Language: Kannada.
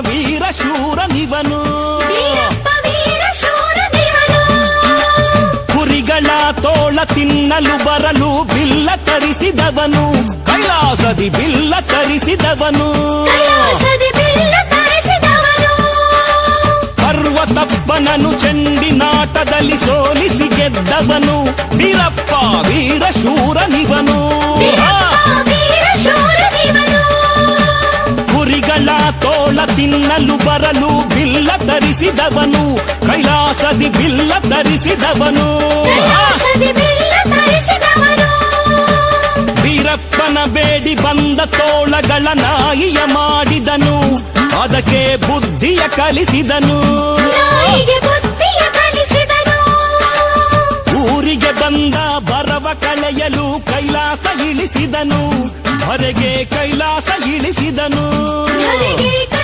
ವೀರ ಶೂರನಿವನು ವೀರಪ್ಪ ವೀರ ಶೂರನಿವನು ಕುರಿಗಳ ತೋಳ ತಿನ್ನಲು ಬರಲು ಬಿಲ್ಲ ತರಿಸಿದವನು ಕೈಲಾಸದಿ ಬಿಲ್ಲ ತರಿಸಿದವನು ಕೈಲಾಸದಿ ಬಿಲ್ಲ ತರಿಸಿದವನು ಪರ್ವತಪ್ಪನನು ಚೆಂಡಿನಾಟದಲ್ಲಿ ಸೋಲಿಸಿ ಗೆದ್ದವನು ವೀರಪ್ಪ ವೀರ ತೋಳ ತಿನ್ನಲು ಬರಲು ಬಿಲ್ಲ ತರಿಸಿದವನು ಕೈಲಾಸದಿ ಬಿಲ್ಲ ತರಿಸಿದವನು. ವೀರಪ್ಪನ ಬೇಡಿ ಬಂದ ತೋಳಗಳ ನಾಯಿಯ ಮಾಡಿದನು ಅದಕ್ಕೆ ಬುದ್ಧಿಯ ಕಲಿಸಿದನು. ನಾಯಿಗೆ ಬುದ್ಧಿಯ ಕಲಿಸಿದನು. ಊರಿಗೆ ಬಂದ ಬರವ ಕಳೆಯಲು ಕೈಲಾಸ ಇಳಿಸಿದನು ಹೊರಗೆ ಕೈಲಾಸ ಇಳಿಸಿದನು. Sure.